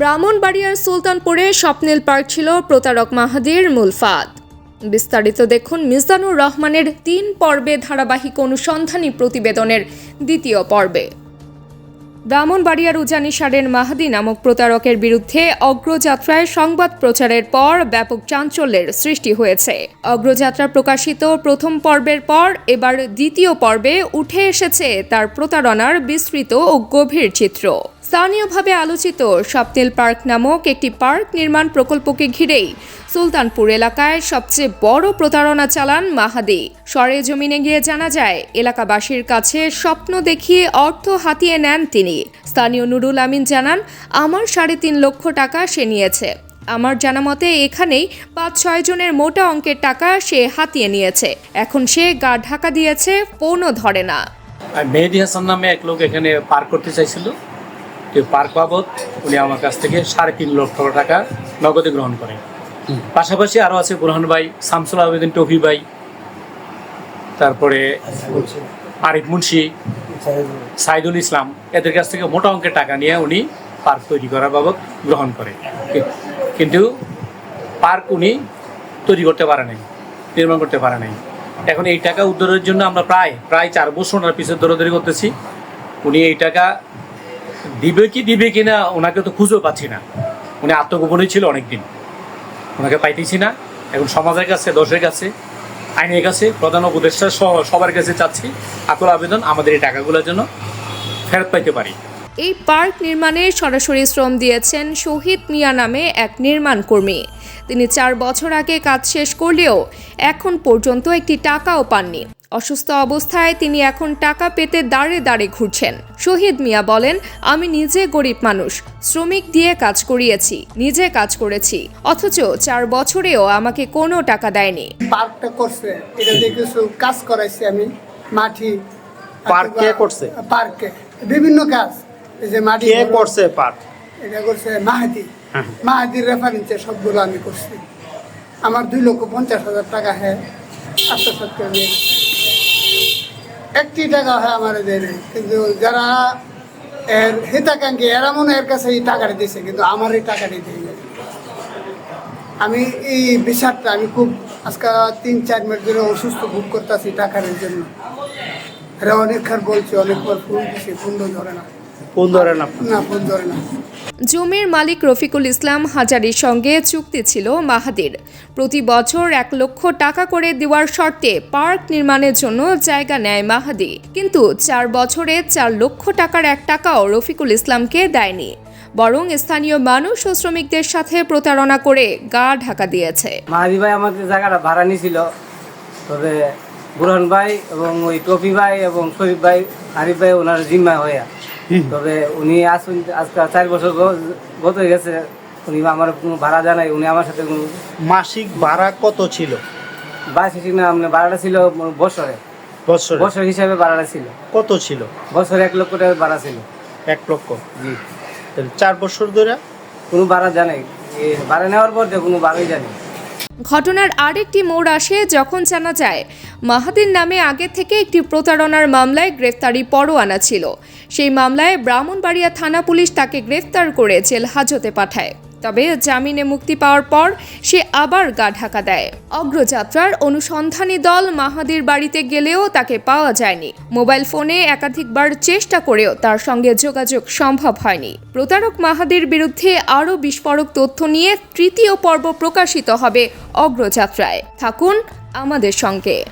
ব্রাহ্মণবাড়িয়ার সুলতানপুরে স্বপ্নিল পার্ক ছিল প্রতারক মাহাদির মূল ফাঁদ। বিস্তারিত দেখুন মিজানুর রহমানের তিন পর্বে ধারাবাহিক অনুসন্ধানী প্রতিবেদনের দ্বিতীয় পর্বে। ব্রাহ্মণবাড়িয়ার উজানি সারের মাহাদি নামক প্রতারকের বিরুদ্ধে অগ্রযাত্রায় সংবাদ প্রচারের পর ব্যাপক চাঞ্চল্যের সৃষ্টি হয়েছে। অগ্রযাত্রা প্রকাশিত প্রথম পর্বের পর এবার দ্বিতীয় পর্বে উঠে এসেছে তার প্রতারণার বিস্তৃত ও গভীর চিত্র। স্থানীয়ভাবে আলোচিত স্বপ্নিল পার্ক নামক একটি পার্ক নির্মাণ প্রকল্পকে ঘিরেই সুলতানপুর এলাকায় সবচেয়ে বড় প্রতারণা চালান মাহাদি। সরেজমিনে গিয়ে জানা যায়, এলাকাবাসীর কাছে স্বপ্ন দেখিয়ে অর্থ হাতিয়ে নেন তিনি। স্থানীয় নুরুল আমিন জানান, আমার সাড়ে তিন লক্ষ টাকা সে নিয়েছে। আমার জানা মতে এখানেই পাঁচ ছয় জনের মোটা অঙ্কের টাকা সে হাতিয়ে নিয়েছে। এখন সে গা ঢাকা দিয়েছে, ফোনও ধরে না। মেহেদি হাসান নামে এক লোক এখানে পার্ক করতে চাইছিল। পার্ক বাবদ উনি আমার কাছ থেকে সাড়ে তিন লক্ষ টাকা নগদে গ্রহণ করেন। পাশাপাশি আরও আছে বুরহান ভাই শামসুল আবেদিন টফি ভাই তারপরে আরিফ মুন্সি সাইদুল ইসলাম এদের কাছ থেকে মোটা অঙ্কের টাকা নিয়ে উনি পার্ক তৈরি করার বাবদ গ্রহণ করে। কিন্তু পার্ক উনি তৈরি করতে পারে নাই নির্মাণ করতে পারে নাই। এখন এই টাকা উদ্ধারের জন্য আমরা প্রায় প্রায় চার বছর ওনার পিছনে দৌড়াদৌড়ি করতেছি। উনি এই টাকা দিবে কি দিবে কি না, ওনাকে তো খুঁজেও পাচ্ছি না। উনি আত্মগোপনই ছিল অনেকদিন। ওনাকে পাইতেছি না। এখন সমাজের কাছে দশের কাছে, আইনের কাছে, প্রধান উপদেষ্টা সবার কাছে চাচ্ছি আকুল আবেদন আমাদের এই টাকাগুলোর জন্য ফেরত পাইতে পারি। এই পার্ক নির্মাণে সরাসরি শ্রম দিয়েছেন শহীদ মিয়া নামে এক নির্মাণ কর্মী। তিনি চার বছর আগে কাজ শেষ করলেও এখন পর্যন্ত একটি টাকাও পাননি। অসুস্থ অবস্থায় তিনি এখন টাকা পেতে দাঁড়ে দাঁড়ে ঘুরছেন। শহীদ মিয়া বলেন আমি নিজে গরিব মানুষ শ্রমিক দিয়ে কাজ করিয়েছি নিজে কাজ করেছি। অথচ চার বছরেও আমাকে কোনো টাকা দেয়নি। পার্কটা করছে এটা দিয়ে কিছু কাজ করাইছি আমি মাটি পার্ক করছে? পার্কে বিভিন্ন কাজ। এই যে মাটি কে করছে পার্ক এটা করছে মাহাদি হ্যাঁ। মাহাদির রেফারেন্সে সবগুলো আমি করছি। আমার দুই লক্ষ পঞ্চাশ হাজার টাকা হ্যাঁ আত্মসাত করে নিয়ে একটি টাকা হয় আমার দেয় কিন্তু যারা এর হিতাকাঙ্ক্ষী এরা মনে এর কাছে এই টাকাটা দিয়েছে কিন্তু আমার এই টাকাটি দিয়ে আমি এই বিষাদটা আমি খুব আজকে তিন চার মিনিট ধরে অসুস্থ ভোগ করতেছি টাকার জন্য। এরা অনেকবার বলছে অনেকবার ফোন দিছে ফোন ধরে না। কোন ধরেন আপনি না ফোন ধরে না। জমির মালিক রফিকুল ইসলাম হাজারির সঙ্গে চুক্তি ছিল মাহাদির। প্রতি বছর এক লক্ষ টাকা করে দেওয়ার শর্তে পার্ক নির্মাণের জন্য জায়গা নেয় মাহাদি। কিন্তু চার বছরে চার লক্ষ টাকার এক টাকাও রফিকুল ইসলামকে দেয়নি। বরং স্থানীয় মানুষ ও শ্রমিকদের সাথে প্রতারণা করে গা ঢাকা দিয়েছে। মাহাদি ভাই আমাদের জায়গাটা ভাড়া নিয়েছিল তবে বুরহান ভাই এবং ওই টপি ভাই এবং শরীফ ভাই আরিফ ভাই ওনার জিম্মায় হয়ে। তবে উনি আসুন আজকে চার বছর গত হয়ে গেছে। উনি আমার কোনো ভাড়া জানাই উনি আমার সাথে কোনো মাসিক ভাড়া কত ছিল? বাস না আপনার ভাড়াটা ছিল বছরে। বছরে? বছর হিসাবে ভাড়াটা ছিল। কত ছিল? বছরে এক লক্ষ টাকা ভাড়া ছিল। এক লক্ষ? জি। চার বছর ধরে? কোনো ভাড়া জানাই এ ভাড়া নেওয়ার পর যে কোনো ভাড়াই জানি ঘটনার আরেকটি মোড় আসে যখন জানা যায় মাহাদির নামে আগে থেকে একটি প্রতারণার মামলায় গ্রেফতারি পরোয়ানা ছিল। সেই মামলায় ব্রাহ্মণবাড়িয়া থানা পুলিশ তাকে গ্রেফতার করে জেল হাজতে পাঠায়। তবে জামিনে মুক্তি পাওয়ার পর সে আবার গা ঢাকা দেয়। অগ্রযাত্রার অনুসন্ধানী দল মাহাদির বাড়িতে গেলেও তাকে পাওয়া যায়নি। মোবাইল ফোনে একাধিকবার চেষ্টা করেও তার সঙ্গে যোগাযোগ সম্ভব হয়নি। প্রতারক মাহাদির বিরুদ্ধে আরও বিস্ফোরক তথ্য নিয়ে তৃতীয় পর্ব প্রকাশিত হবে অগ্রযাত্রায়। থাকুন আমাদের সঙ্গে।